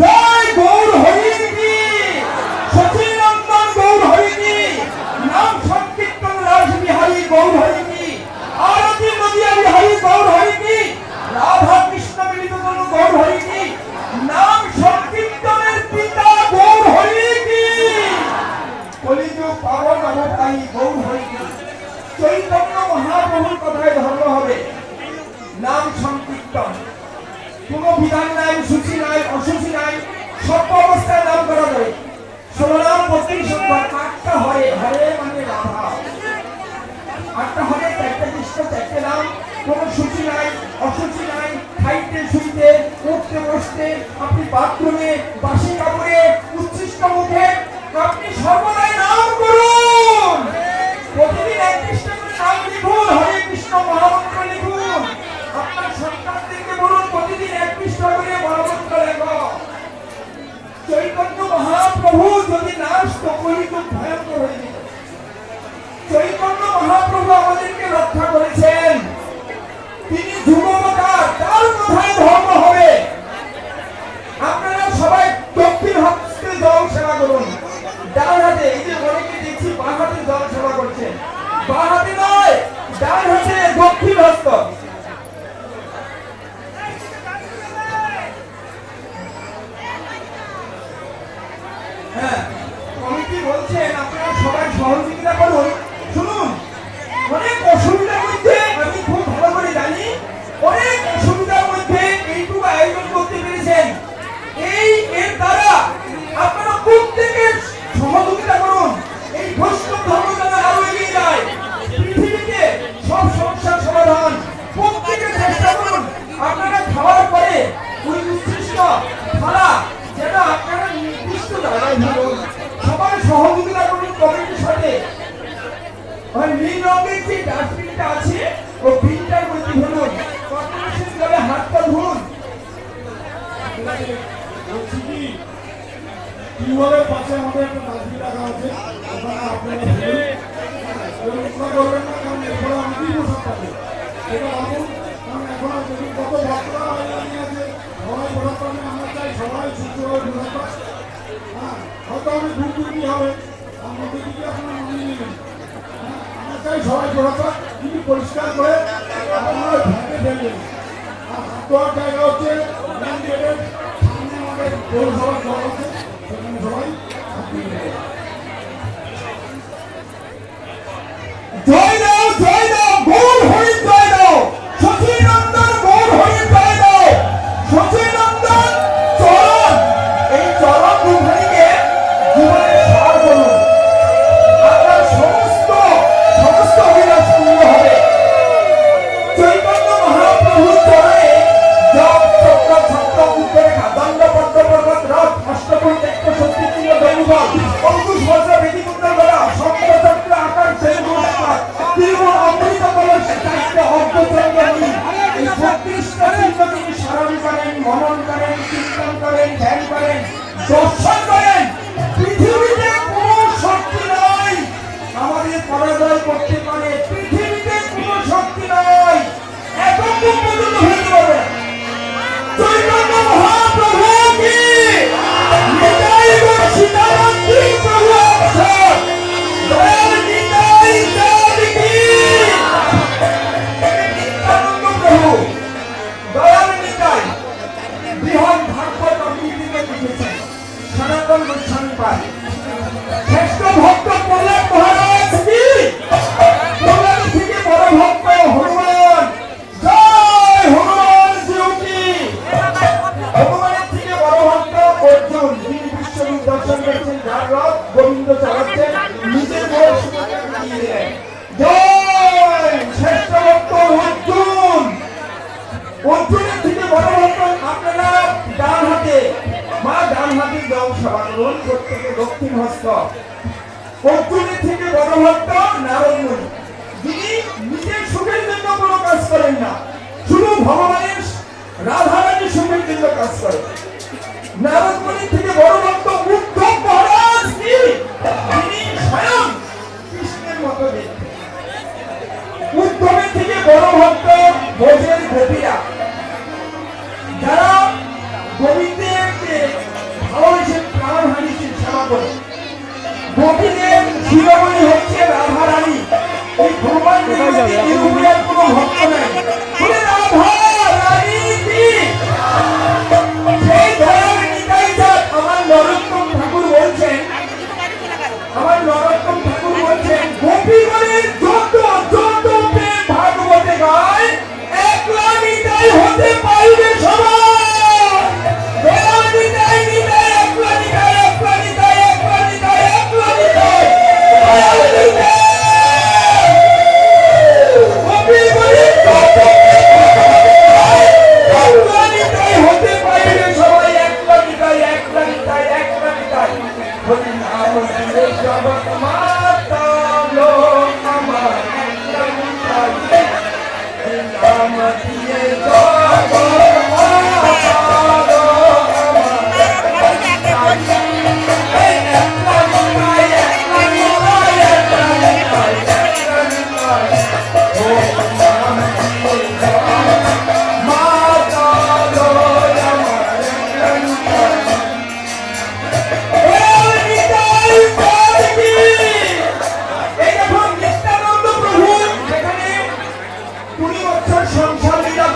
জয় গৌর হরি কি সচিনন্দন গৌর হরি কি নাম সংকীর্তন রাস বিহারী গৌর হরি কি আরতি নদিয়া বিহারী গৌর হরি কি রাধা কৃষ্ণ মিলিত গৌর হরি কি নাম সংকীর্তনের পিতা গৌর হরি কি কলিযুগ পাবন অবতারী গৌর হরি চৈতন্য মহাপ্রভুর কথায় ধর্ম হবে। নাম সংকীর্তন। কোনো বিধান নাই, সূচি নাই, অসূচি নাই সব অবস্থায় নাম করা যায়। ষোলোনাম প্রত্যেক সোমবার আটটা হরে হরে মানে রাধা। আটটা হরে, চারটে কৃষ্ণ, চারটে নাম, কোনো সূচি নাই, অসূচি নাই, খাইতে, শুইতে, উঠতে, বসতে, আপনি বাথরুমে চৈতন্য মহাপ্রভু আমাদেরকে রক্ষা করেছেন। তিনি যুবকার ও বিনটার মধ্যে ধরুন কর্পোরেশন জলে হাতটা ধরুন বলছি পাশে আমাদের একটা ডাস্টবিন রাখা আছে আপনারা আছে সবাই বসাতে পারবে আমরা চাই সবাই সুস্থভাবে। হ্যাঁ হয়তো আমি দূর দূর কি হবে। মধ্যে দিকে হ্যাঁ, সবাই করে ফেলবেন আর হাত ধোয়ার জায়গা হচ্ছে সামনে সনাতন গোস্বামী পাল শ্রেষ্ঠ ভক্ত প্রহ্লাদ মহারাজ কি? প্রহ্লাদ থেকে বড় ভক্ত হনুমান। জয় হনুমান জিউ হনুমানের থেকে বড় ভক্ত অর্জুন। যিনি বিশ্বরূপ দর্শন করেছেন, যার রথ গোবিন্দ চালাচ্ছেন নিজের বয়স জয়! শ্রেষ্ঠ ভক্ত অর্জুন। অর্জুনের মা ডান হাতে করুন প্রত্যেকে দক্ষিণ হস্ত। থেকে বড় যিনি নিজের সুখের জন্য কোনো কাজ করেন না। শুধু ভগবানের রাধারানীর সুখের জন্য কাজ থেকে বড় ভক্ত উদ্ধব মহারাজ তিনি স্বয়ং কৃষ্ণের মতো দেখতে উদ্ধবের থেকে বড় ভক্ত ভোজের গোপীরা। বৃন্দাবনী হচ্ছে রাধা রানী এই ভগবান ইউপিআর কোনো ভক্ত নাই। আমার নরোত্তম ঠাকুর বলছেন গোপীগণের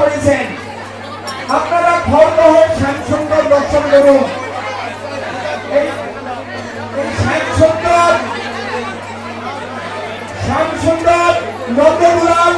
করেছেন। আপনারা খরদহের শ্যামসুন্দর দর্শন করুন। শ্যামসুন্দর শ্যামসুন্দর নন্দলাল